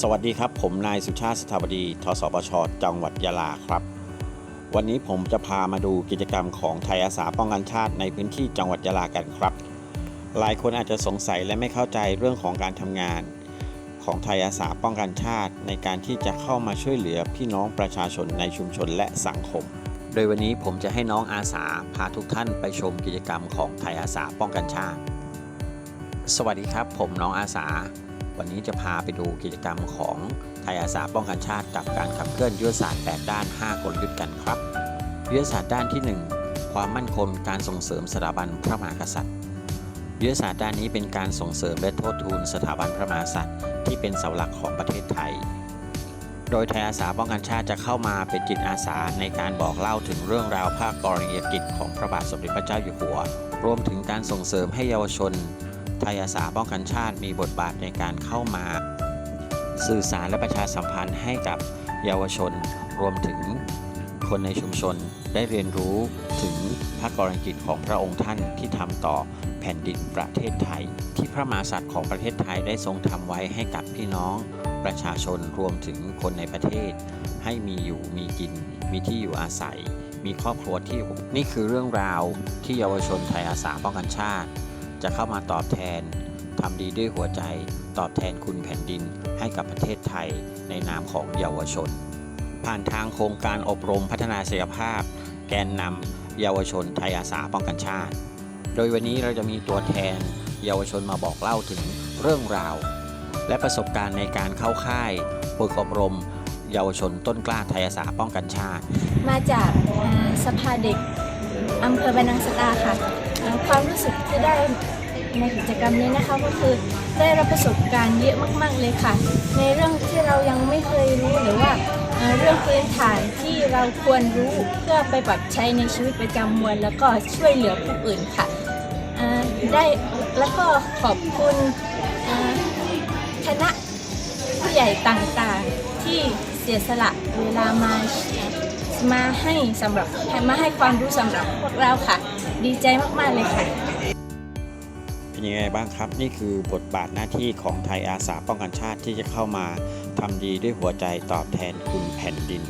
สวัสดีครับ ผมนายสุชาติสถาบดีทสปชจังหวัดยะลาครับ วันนี้ผมจะพามาดูกิจกรรมของไทยอาสาป้องกันชาติในพื้นที่จังหวัดยะลากันครับ หลายคนอาจจะสงสัยและไม่เข้าใจเรื่องของการทำงาน ของไทยอาสาป้องกันชาติ ในการที่จะเข้ามาช่วยเหลือพี่น้องประชาชนในชุมชนและสังคม โดยวันนี้ผมจะให้น้องอาสาพาทุกท่านไปชมกิจกรรมของไทยอาสาป้องกันชาติ สวัสดีครับ ผมน้องอาสา วันนี้จะพาไปดูกิจกรรมของไทยอาสาป้องกันชาติ กับการขับเคลื่อนยุทธศาสตร์ 8 ด้าน 5 กลยุทธ์กันครับ ยุทธศาสตร์ด้านที่ 1 ความมั่นคงการส่งเสริมสถาบันพระมหากษัตริย์ ยุทธศาสตร์ด้านนี้เป็นการส่งเสริมและโทษทูลสถาบันพระมหากษัตริย์ที่เป็นเสาหลักของประเทศไทย โดยไทยอาสาป้องกันชาติจะเข้ามาเป็นจิตอาสาในการบอกเล่าถึงเรื่องราวภาคกรณียกิจของพระบาทสมเด็จพระเจ้าอยู่หัว รวมถึงการส่งเสริมให้เยาวชน ไทยอาสาป้องกันชาติมีบทบาทในการเข้ามา สื่อสารและประชาสัมพันธ์ให้กับเยาวชน รวมถึงคนในชุมชนได้เรียนรู้ถึงพระกรณียกิจของพระองค์ท่านที่ทำต่อแผ่นดินประเทศไทย ที่พระมหากษัตริย์ของประเทศไทยได้ทรงทำไว้ให้กับพี่น้องประชาชนรวมถึงคนในประเทศ ให้มีอยู่มีกิน มีที่อยู่อาศัย มีครอบครัวที่นี่คือเรื่องราวที่เยาวชนไทยอาสาป้องกันชาติ จะเข้ามาตอบแทนทำดีด้วยหัวใจ ตอบแทนคุณแผ่นดินให้กับประเทศไทยในนามของเยาวชน ผ่านทางโครงการอบรมพัฒนาศักยภาพ แกนนำเยาวชนไทยอาสาป้องกันชาติ โดยวันนี้เราจะมีตัวแทนเยาวชนมาบอกเล่าถึงเรื่องราว และประสบการณ์ในการเข้าค่ายฝึกอบรมเยาวชนต้นกล้าไทยอาสาป้องกันชาติ มาจากอ่าสภาเด็กอำเภอบรรนังสตาค่ะ ความรู้สึกที่ได้ในกิจกรรมนี้นะคะก็คือได้รับประสบการณ์เยอะมาก ๆ เลยค่ะ ในเรื่องที่เรายังไม่เคยรู้หรือว่าเรื่องพื้นฐานที่เราควรรู้เพื่อไปปรับใช้ในชีวิตประจำวันแล้วก็ช่วยเหลือผู้อื่นค่ะได้แล้วก็ขอบคุณคณะผู้ใหญ่ต่างๆที่เสียสละเวลามา มาให้สำหรับมาให้ความรู้สำหรับพวกเราค่ะ ดีใจมากๆเลยค่ะเป็นยังไงบ้างครับ นี่คือบทบาทหน้าที่ของไทยอาสาป้องกันชาติที่จะเข้ามาทำดีด้วยหัวใจตอบแทนคุณแผ่นดิน